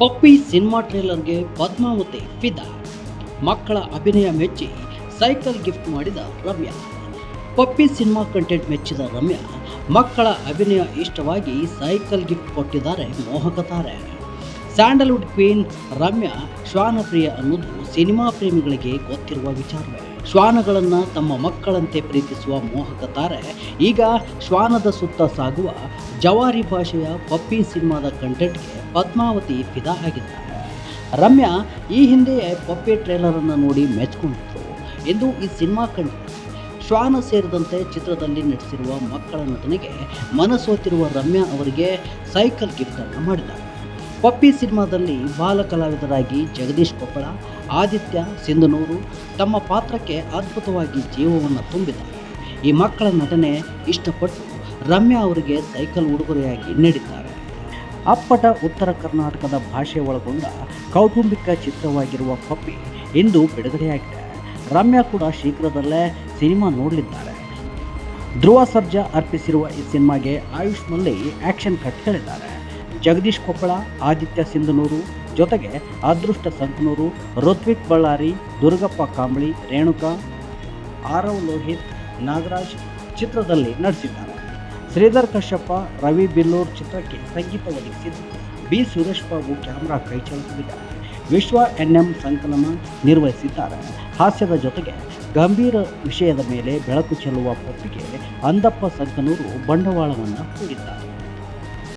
ಪಪ್ಪಿ cinema ಟ್ರೇಲರ್ಗೆ Padmavati ಫಿದಾ ಮಕ್ಕಳ ಅಭಿನಯ ಮೆಚ್ಚಿ ಸೈಕಲ್ ಗಿಫ್ಟ್ ಮಾಡಿದ ರಮ್ಯಾ. ಪಪ್ಪಿ ಸಿನಿಮಾ ಕಂಟೆಂಟ್ ಮೆಚ್ಚಿದ ರಮ್ಯಾ ಮಕ್ಕಳ ಅಭಿನಯ ಇಷ್ಟವಾಗಿ ಸೈಕಲ್ ಗಿಫ್ಟ್ ಕೊಟ್ಟಿದ್ದಾರೆ ಮೋಹಕ ತಾರೆ. ಸ್ಯಾಂಡಲ್ವುಡ್ ಕ್ವೀನ್ ರಮ್ಯಾ ಶ್ವಾನಪ್ರಿಯ ಅನ್ನೋದು ಸಿನಿಮಾ ಪ್ರೇಮಿಗಳಿಗೆ ಗೊತ್ತಿರುವ ವಿಚಾರವೇ. ಶ್ವಾನಗಳನ್ನು ತಮ್ಮ ಮಕ್ಕಳಂತೆ ಪ್ರೀತಿಸುವ ಮೋಹಕ ತಾರೆ. ಈಗ ಶ್ವಾನದ ಸುತ್ತ ಸಾಗುವ ಜವಾರಿ ಭಾಷೆಯ ಪಪ್ಪಿ ಸಿನಿಮಾದ ಕಂಟೆಂಟ್ಗೆ ಪದ್ಮಾವತಿ ಫಿದಾ ಆಗಿದ್ದಾರೆ ರಮ್ಯಾ ಈ ಹಿಂದೆಯೇ ಪಪ್ಪಿ ಟ್ರೇಲರನ್ನು ನೋಡಿ ಮೆಚ್ಕೊಂಡಿದ್ರು ಎಂದು ಈ ಸಿನಿಮಾ ಕಂಡು ಶ್ವಾನ ಸೇರಿದಂತೆ ಚಿತ್ರದಲ್ಲಿ ನಟಿಸಿರುವ ಮಕ್ಕಳ ನಟನೆಗೆ ಮನಸೋತಿರುವ ರಮ್ಯಾ ಅವರಿಗೆ ಸೈಕಲ್ ಗಿಫ್ಟನ್ನು ಮಾಡಿದ್ದಾರೆ ಪಪ್ಪಿ ಸಿನಿಮಾದಲ್ಲಿ ಬಾಲ ಕಲಾವಿದರಾಗಿ ಜಗದೀಶ್ ಕೊಪ್ಪಳ, ಆದಿತ್ಯ ಸಿಂಧನೂರು ತಮ್ಮ ಪಾತ್ರಕ್ಕೆ ಅದ್ಭುತವಾಗಿ ಜೀವವನ್ನು ತುಂಬಿದ್ದಾರೆ. ಈ ಮಕ್ಕಳ ನಟನೆ ಇಷ್ಟಪಟ್ಟು ರಮ್ಯಾ ಅವರಿಗೆ ಸೈಕಲ್ ಉಡುಗೊರೆಯಾಗಿ ನೀಡಿದ್ದಾರೆ. ಅಪ್ಪಟ ಉತ್ತರ ಕರ್ನಾಟಕದ ಭಾಷೆ ಒಳಗೊಂಡ ಕೌಟುಂಬಿಕ ಚಿತ್ರವಾಗಿರುವ ಪಪ್ಪಿ ಇಂದು ಬಿಡುಗಡೆಯಾಗಿದೆ. ರಮ್ಯಾ ಕೂಡ ಶೀಘ್ರದಲ್ಲೇ ಸಿನಿಮಾ ನೋಡಲಿದ್ದಾರೆ. ಧ್ರುವ ಸರ್ಜಾ ಅರ್ಪಿಸಿರುವ ಈ ಸಿನಿಮಾಗೆ ಆಯುಷ್ ಆ್ಯಕ್ಷನ್ ಕಟ್ ಹೇಳಿದ್ದಾರೆ ಜಗದೀಶ್ ಕೊಪ್ಪಳ, ಆದಿತ್ಯ ಸಿಂಧನೂರು, ಜೊತೆಗೆ ಅದೃಷ್ಟ ಸಂಕನೂರು ಋತ್ವಿಕ್ ಬಳ್ಳಾರಿ, ದುರ್ಗಪ್ಪ ಕಾಂಬಳಿ, ರೇಣುಕಾ, ಆರವ್ ಲೋಹಿತ್, ನಾಗರಾಜ್ ಚಿತ್ರದಲ್ಲಿ ನಡೆಸಿದ್ದಾರೆ ಶ್ರೀಧರ್ ಕಶ್ಯಪ್ಪ ರವಿ ಬಿಲ್ಲೂರ್ ಚಿತ್ರಕ್ಕೆ ಸಂಗೀತ ಒದಗಿಸಿದ್ದು ಬಿ ಸುರೇಶ್ ಬಾಬು ಕ್ಯಾಮ್ರಾ ಕೈಚಲಿಸಲಿದ್ದಾರೆ ವಿಶ್ವ ಎನ್ ಎಂ ಸಂಕಲನ ನಿರ್ವಹಿಸಿದ್ದಾರೆ. ಹಾಸ್ಯದ ಜೊತೆಗೆ ಗಂಭೀರ ವಿಷಯದ ಮೇಲೆ ಬೆಳಕು ಚೆಲ್ಲುವ ಪತ್ರಿಕೆ ಅಂದಪ್ಪ ಸಂಕನೂರು ಬಂಡವಾಳವನ್ನು ಹೂಡಿದ್ದಾರೆ.